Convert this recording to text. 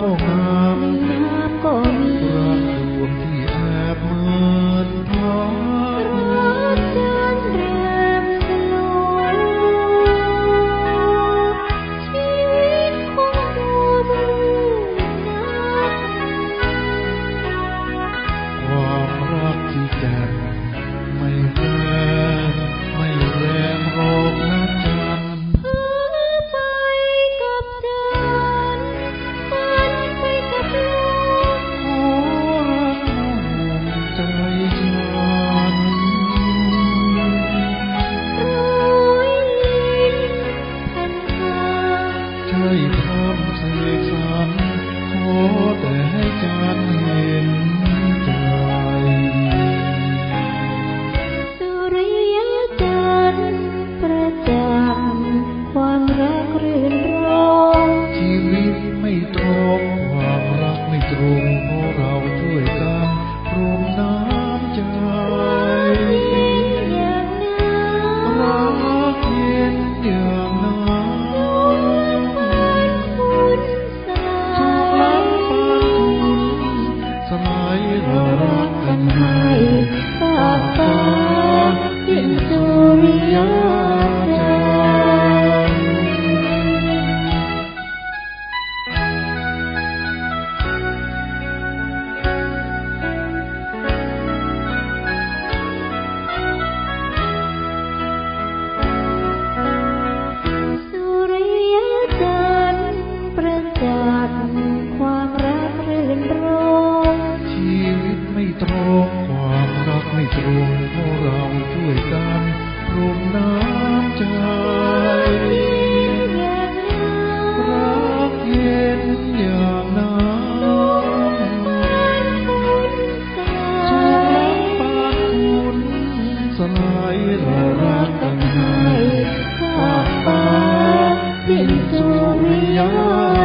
ก็งามงามก็ง ตรงความรักไม่ตรงพวกเราช่วยกันรวมน้ำใจรักเย็นอย่างน้ำสุรักปานคุณสลายรารักกัปาเป็นสุริยา